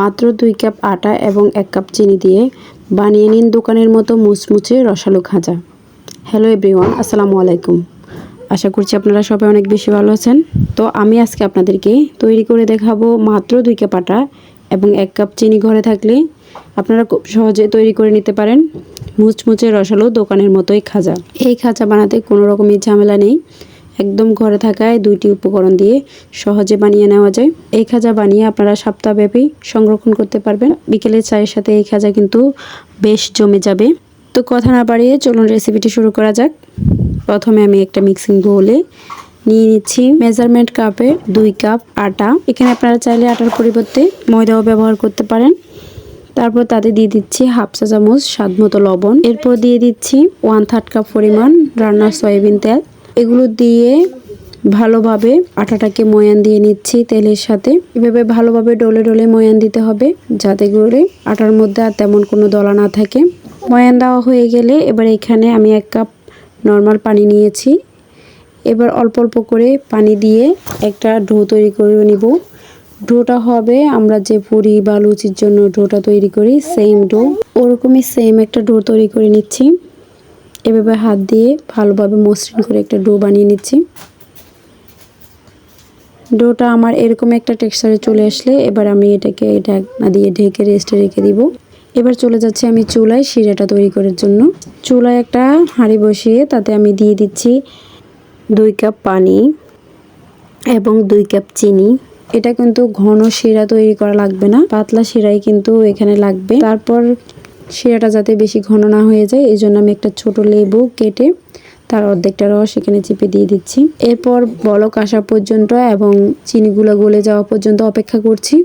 মাত্র দুই কাপ আটা এবং এক কাপ চিনি দিয়ে বানিয়ে নিন দোকানের মতো মুচমুচে রসালো খাজা। হ্যালো এভরিওয়ান আসসালামু আলাইকুম। আশা করছি আপনারা সবাই অনেক বেশি ভালো আছেন। তো আমি আজকে আপনাদেরকে তৈরি করে দেখাবো মাত্র দুই কাপ আটা এবং এক কাপ চিনি ঘরে থাকলে আপনারা খুব সহজে তৈরি করে নিতে পারেন মুচমুচে রসালো দোকানের মতোই খাজা। এই খাজা বানাতে কোনো রকমের ঝামেলা নেই। একদম ঘরে থাকায় দুইটি উপকরণ দিয়ে সহজে বানিয়ে নেওয়া যায়। এই খাজা বানিয়ে আপনারা সপ্তাহব্যাপী সংরক্ষণ করতে পারবেন। বিকেলের চায়ের সাথে এই খাজা কিন্তু বেশ জমে যাবে। তো কথা না বাড়িয়ে চলুন রেসিপিটি শুরু করা যাক। প্রথমে আমি একটা মিক্সিং বোলে নিয়ে নিচ্ছি। মেজারমেন্ট কাপে দুই কাপ আটা। এখানে আপনারা চাইলে আটার পরিবর্তে ময়দাও ব্যবহার করতে পারেন। তারপর তাতে দিয়ে দিচ্ছি হাফ চা চামচ স্বাদ মতো লবণ। এরপর দিয়ে দিচ্ছি ওয়ান থার্ড কাপ পরিমাণ রান্নার সয়াবিন তেল। এগুলো দিয়ে ভালোভাবে আটাটাকে ময়ান দিয়ে নিচ্ছি তেলের সাথে। এভাবে ভালোভাবে ডলে ডলে ময়ান দিতে হবে যাতে করে আটার মধ্যে আর তেমন কোনো দলা না থাকে। ময়ান দেওয়া হয়ে গেলে এবার এখানে আমি এক কাপ নর্মাল পানি নিয়েছি। এবার অল্প অল্প করে পানি দিয়ে একটা ঢো তৈরি করে নিব। ডোটা হবে আমরা যে পুরি বা লুচির জন্য ডোটা তৈরি করি সেম ডো। ওরকমই সেম একটা ডো তৈরি করে নিচ্ছি। এভাবে হাত দিয়ে ভালোভাবে মসৃণ করে একটা ডো বানিয়ে নিচ্ছি। ডোটা আমার এরকম একটা টেক্সচারে চলে আসলে এবার আমি এটাকে ঢাকনা দিয়ে ঢেকে রেস্টে রেখে দিব। এবার চলে যাচ্ছে আমি চুলায় শিরাটা তৈরি করার জন্য। চুলায় একটা হাঁড়ি বসিয়ে তাতে আমি দিয়ে দিচ্ছি দুই কাপ পানি এবং দুই কাপ চিনি। এটা কিন্তু ঘন শিরা তৈরি করা লাগবে না, পাতলা শিরাই কিন্তু এখানে লাগবে। তারপর শিরাটা যাতে বেশি ঘন না হয়ে যায়, এই জন্য আমি একটা ছোট লেবু কেটে তার অর্ধেকটা রস এখানে চেপে দিয়ে দিচ্ছি। এরপর বলক আসা পর্যন্ত এবং চিনিগুলো গলে যাওয়া পর্যন্ত অপেক্ষা করছি।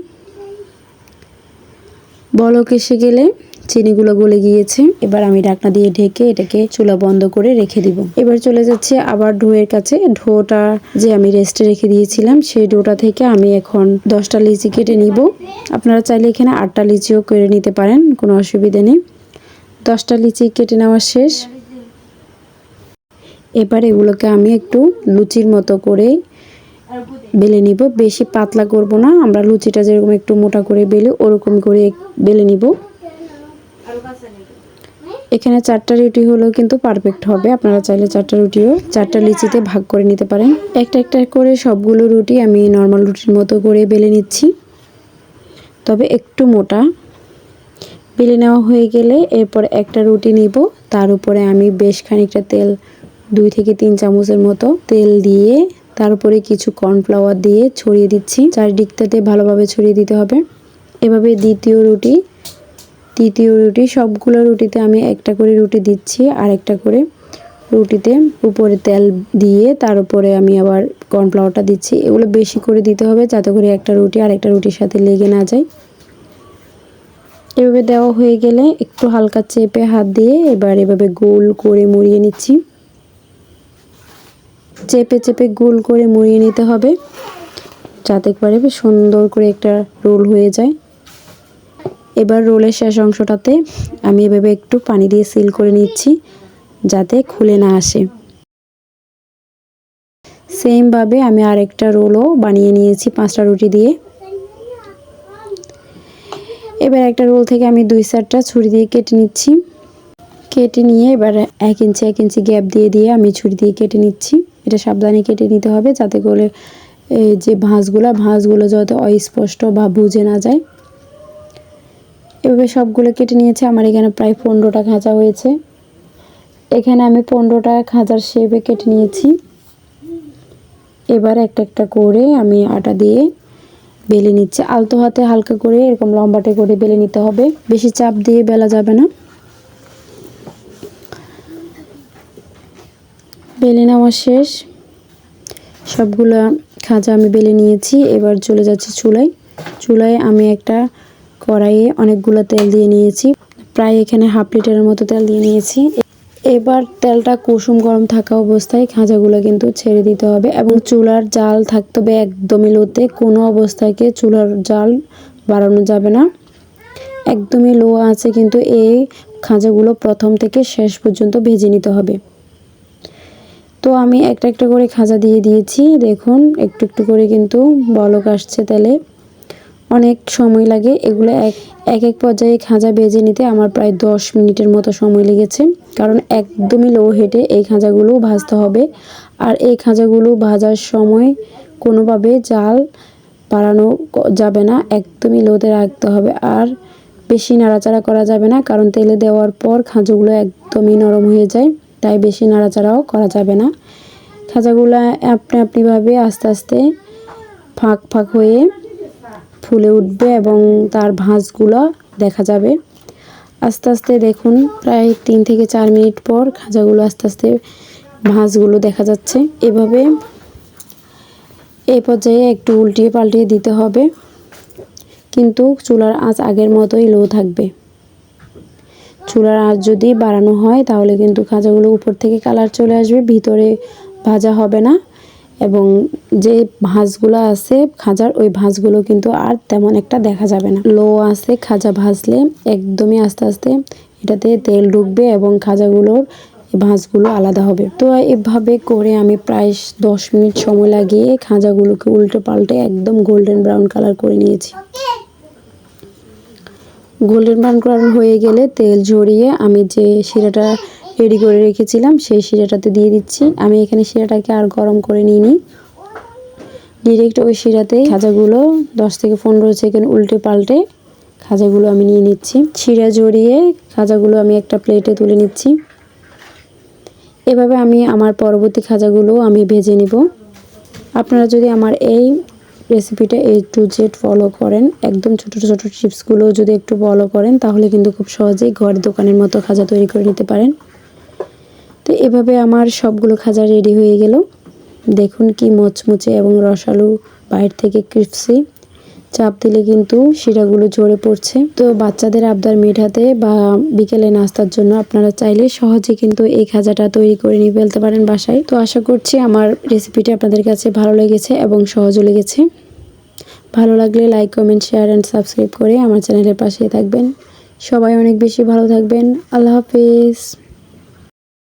বলক এসে গেলে চিনিগুলো গলে গিয়েছে। এবার আমি ঢাকনা দিয়ে ঢেকে এটাকে চুলা বন্ধ করে রেখে দিব। এবার চলে যাচ্ছে আবার ঢোয়ের কাছে। ঢোটা যে আমি রেস্টে রেখে দিয়েছিলাম, সেই ডোটা থেকে আমি এখন দশটা লিচি কেটে নিব। আপনারা চাইলে এখানে আটটা লিচিও কেটে নিতে পারেন, কোনো অসুবিধা নেই। দশটা লিচি কেটে নেওয়া শেষ। এবার এগুলোকে আমি একটু লুচির মতো করে বেলে নিব। বেশি পাতলা করব না, আমরা লুচিটা যেরকম একটু মোটা করে বেলে, ওরকম করে বেলে নিব। এখানে চারটা রুটি হলেও কিন্তু পারফেক্ট হবে। আপনারা চাইলে চারটা রুটিও, চারটা লিচিতে ভাগ করে নিতে পারেন। একটা একটা করে সবগুলো রুটি আমি নর্মাল রুটির মতো করে বেলে নিচ্ছি। তবে একটু মোটা। বেলে নেওয়া হয়ে গেলে এরপর একটা রুটি নিব। তার উপরে আমি বেশ খানিকটা তেল, দুই থেকে তিন চামচের মতো তেল দিয়ে তার উপরে কিছু কর্নফ্লাওয়ার দিয়ে ছড়িয়ে দিচ্ছি। চারিদিকটাতে ভালোভাবে ছড়িয়ে দিতে হবে। এভাবে দ্বিতীয় রুটি তৃতীয় রুটি, সবগুলো রুটিতে আমি একটা করে রুটি দিচ্ছি, আর একটা করে রুটিতে উপরে তেল দিয়ে তার উপরে আমি আবার কর্নফ্লাওয়ারটা দিচ্ছি। এগুলো বেশি করে দিতে হবে যাতে করে একটা রুটি আর একটা রুটির সাথে লেগে না যায়। এভাবে দেওয়া হয়ে গেলে একটু হালকা চেপে হাত দিয়ে এবার এভাবে গোল করে মুড়িয়ে নিচ্ছি। চেপে চেপে গোল করে মুড়িয়ে নিতে হবে, যাতে করে সুন্দর করে একটা রোল হয়ে যায়। এবার রোলের শেষ অংশটাতে আমি এভাবে একটু পানি দিয়ে সিল করে নিচ্ছি যাতে খুলে না আসে। সেমভাবে আমি আরেকটা রোলও বানিয়ে নিয়েছি পাঁচটা রুটি দিয়ে। এবার একটা রোল থেকে আমি দুই চারটা ছুরি দিয়ে কেটে নিচ্ছি। কেটে নিয়ে এবার এক ইঞ্চি এক ইঞ্চি গ্যাপ দিয়ে দিয়ে আমি ছুরি দিয়ে কেটে নিচ্ছি। এটা সাবধানে কেটে নিতে হবে যাতে করে যে ভাঁজগুলো ভাঁজগুলো যাতে অস্পষ্ট বা বুঝে না যায়। এভাবে সবগুলো কেটে নিয়েছে। আমার এখানে প্রায় পনেরোটা খাঁচা হয়েছে। এখানে আমি পনেরোটা খাঁচার শেপে কেটে নিয়েছি। এবার একটা একটা করে আমি আটা দিয়ে বেলে নিচ্ছি। আলতো হাতে হালকা করে, এরকম লম্বাটে করে বেলে নিতে হবে। বেশি চাপ দিয়ে বেলা যাবে না। বেলে নেওয়া শেষ। সবগুলো খাঁচা আমি বেলে নিয়েছি। এবার চলে যাচ্ছি চুলায়। চুলায় আমি একটা কড়াইয়ে অনেকগুলো তেল দিয়ে নিয়েছি। প্রায় এখানে হাফ লিটারের মতো তেল দিয়ে নিয়েছি। এবার তেলটা কুসুম গরম থাকা অবস্থায় খাঁজাগুলো কিন্তু ছেড়ে দিতে হবে এবং চুলার জাল থাকতে হবে একদমই লোতে। কোনো অবস্থাকে চুলার জাল বাড়ানো যাবে না। একদমই লো আছে কিন্তু এই খাঁজাগুলো প্রথম থেকে শেষ পর্যন্ত ভেজে নিতে হবে। তো আমি একটা একটা করে খাজা দিয়ে দিয়েছি। দেখুন, একটু একটু করে কিন্তু বলক আসছে তেলে। অনেক সময় লাগে। এগুলো এক এক এক পর্যায়ে খাঁজা বেজে নিতে আমার প্রায় দশ মিনিটের মতো সময় লেগেছে। কারণ একদমই লো হেঁটে এই খাঁজাগুলো ভাজতে হবে। আর এই খাঁজাগুলো ভাজার সময় কোনোভাবে জাল বাড়ানো যাবে না। একদমই লোতে রাখতে হবে। আর বেশি নাড়াচাড়া করা যাবে না। কারণ তেলে দেওয়ার পর খাঁজাগুলো একদমই নরম হয়ে যায়। তাই বেশি নাড়াচাড়াও করা যাবে না। খাঁজাগুলো আপনি আপনিভাবে আস্তে আস্তে ফাঁক ফাঁক হয়ে ফুলে উঠবে এবং তার ভাঁজগুলো দেখা যাবে। আস্তে আস্তে দেখুন, প্রায় তিন থেকে চার মিনিট পর খাজাগুলো আস্তে আস্তে ভাঁজগুলো দেখা যাচ্ছে। এভাবে এই পর্যায়ে একটু উল্টিয়ে পাল্টিয়ে দিতে হবে। কিন্তু চুলার আঁচ আগের মতোই লো থাকবে। চুলার আঁচ যদি বাড়ানো হয়, তাহলে কিন্তু খাজাগুলো উপর থেকে কালার চলে আসবে, ভিতরে ভাজা হবে না। এবং যে ভাঁজগুলো আছে খাজার, ওই ভাঁজগুলো কিন্তু আর তেমন একটা দেখা যাবে না। লো আছে খাজা ভাজলে একদমই আস্তে আস্তে এটাতে তেল ঢুকবে এবং খাজাগুলোর ভাঁজগুলো আলাদা হবে। তো এভাবে করে আমি প্রায় দশ মিনিট সময় লাগিয়ে খাজাগুলোকে উল্টে পাল্টে একদম গোল্ডেন ব্রাউন কালার করে নিয়েছি। গোল্ডেন ব্রাউন কালার হয়ে গেলে তেল ঝরিয়ে আমি যে শিরাটা রেডি করে রেখেছিলাম, সেই শিরাটাতে দিয়ে দিচ্ছি। আমি এখানে শিরাটাকে আর গরম করে নিইনি। ডিরেক্ট ওই শিরাতে খাজাগুলো দশ থেকে পনেরো সেকেন্ড উল্টে পাল্টে খাজাগুলো আমি নিয়ে নিচ্ছি। শিরা জড়িয়ে খাজাগুলো আমি একটা প্লেটে তুলে নিচ্ছি। এভাবে আমি আমার পরবর্তী খাজাগুলো আমি ভেজে নিব। আপনারা যদি আমার এই রেসিপিটা এ টু জেড ফলো করেন, একদম ছোট ছোট টিপসগুলো যদি একটু ফলো করেন, তাহলে কিন্তু খুব সহজেই ঘর দোকানের মতো খাজা তৈরি করে নিতে পারেন। এভাবে আমার সবগুলো খাজা রেডি হয়ে গেল। দেখুন কি মচমুচে এবং রসালো বাইরে থেকে ক্রিপসি। চাপ দিলে কিন্তু শিরাগুলো ঝরে পড়ছে। তো বাচ্চাদের আবদার মেটাতে বা বিকেলে নাস্তার জন্য আপনারা চাইলে সহজে কিন্তু এই খাজাটা তৈরি করে নিয়ে ফেলতে পারেন বাসায়। তো আশা করছি আমার রেসিপিটি আপনাদের কাছে ভালো লেগেছে এবং সহজও লেগেছে। ভালো লাগলে like comment share and subscribe করে আমার চ্যানেলের পাশে থাকবেন। সবাই অনেক বেশি ভালো থাকবেন। আল্লাহ হাফিজ।